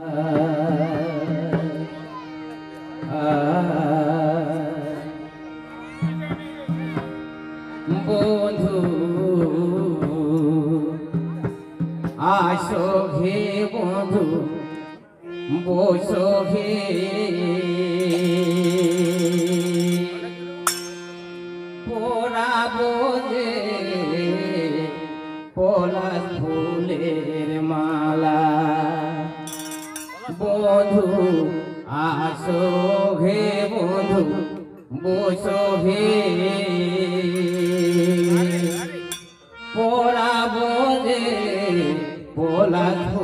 嗯 राधा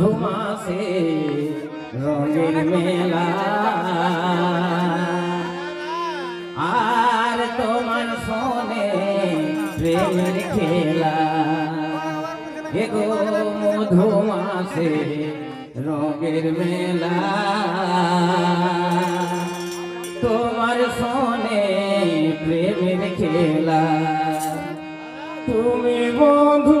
ঝুমাসে রঙের মেলা। আর তোমার সনে প্রেমের খেলা। এগো মধুমাসে, রঙের মেলা। তোমার সনে প্রেমের খেলা। তুমি বধূ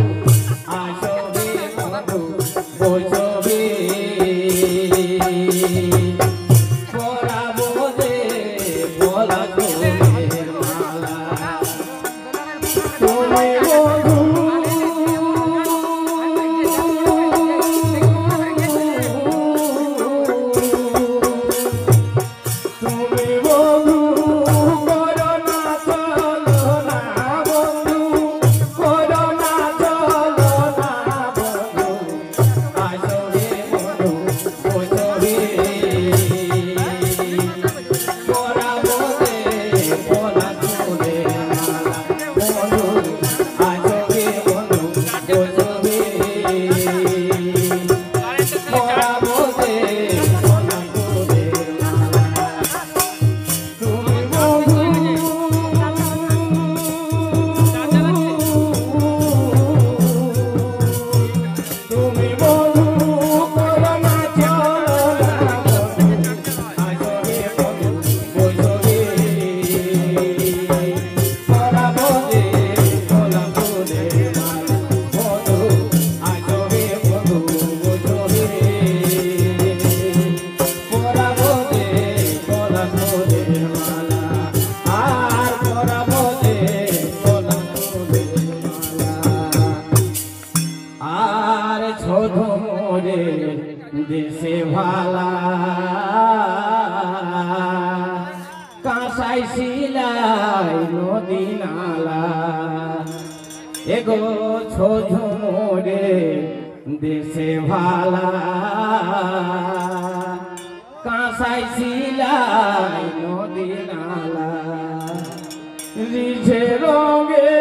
yeah. চাইছিলাই নালা। এগো ছোঝুমরে দেশে ভালা। কাঁসাইছিলাই নালা। রিঝে রঙে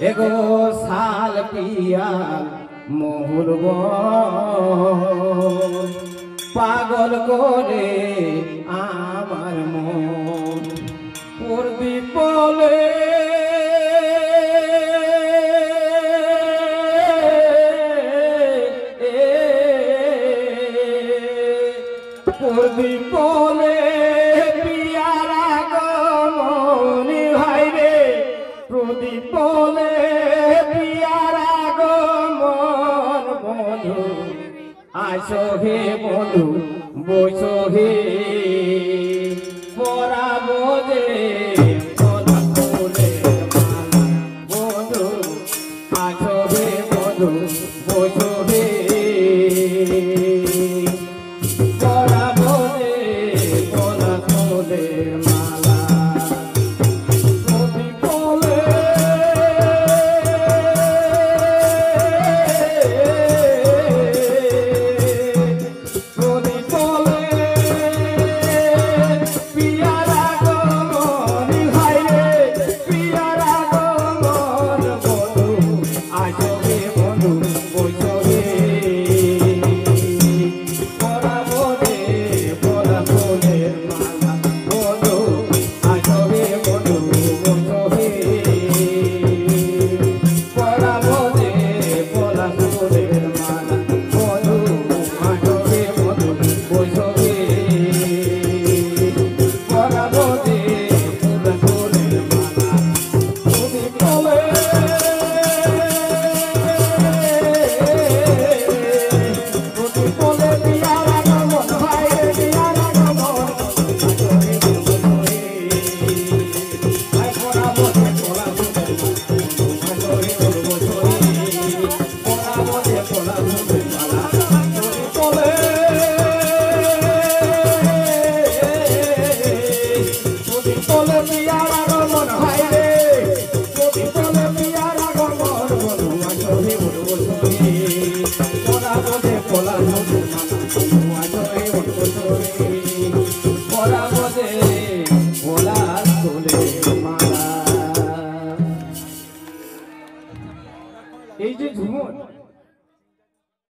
এগো সাল পিয়া মোহর পাগল করে আমার মন। পূর্বি বলে। পূর্বী পলে পিয়ারা গমনি ভাইরে বৈছো হে বন্ধু বৈছো